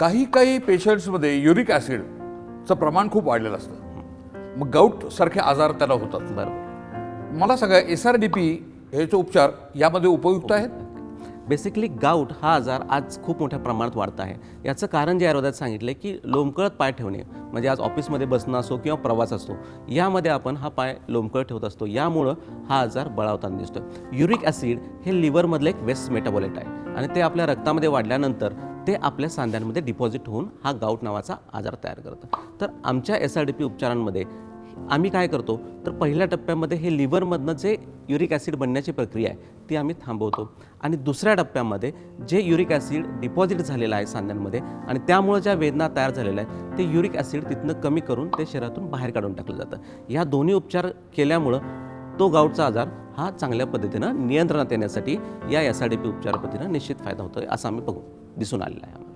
काही काही पेशंट्समध्ये युरिक ॲसिडचं प्रमाण खूप वाढलेलं असतं. मग गाऊट सारखे आजार त्याला होतात. बरोबर. मला सगळं एस आर डी पी ह्याचे उपचार यामध्ये उपयुक्त आहेत? बेसिकली गाऊट हा आजार आज खूप मोठ्या प्रमाणात वाढत आहे. याचं कारण जे आयुर्वेदात सांगितलं की लोंबकळत पाय ठेवणे म्हणजे आज ऑफिसमध्ये बसणं असो किंवा प्रवास असतो यामध्ये आपण हा पाय लोंबकळत ठेवत असतो. यामुळं हा आजार बळावताना दिसतो युरिक ॲसिड हे लिव्हरमधलं एक वेस्ट मेटाबॉलेट आहे. आणि ते आपल्या रक्तामध्ये वाढल्यानंतर ते आपल्या सांध्यांमध्ये डिपॉझिट होऊन हा गाऊट नावाचा आजार तयार करतं. तर आमच्या एस आर डी पी उपचारांमध्ये आम्ही काय करतो? तर पहिल्या टप्प्यामध्ये हे लिव्हरमधनं जे युरिक ॲसिड बनण्याची प्रक्रिया आहे ती आम्ही थांबवतो. आणि दुसऱ्या टप्प्यामध्ये जे युरिक ॲसिड डिपॉझिट झालेलं आहे सांध्यांमध्ये आणि त्यामुळं ज्या वेदना तयार झालेल्या आहेत ते युरिक ॲसिड तिथनं कमी करून ते शरीरातून बाहेर काढून टाकलं जातं. या दोन्ही उपचार केल्यामुळं तो गाऊटचा आजार हा चांगल्या पद्धतीनं नियंत्रणात येण्यासाठी या एस आर डी पी उपचार पद्धतीनं निश्चित फायदा होतो आहे असं आम्ही बघू दिसून आलेलं आहे.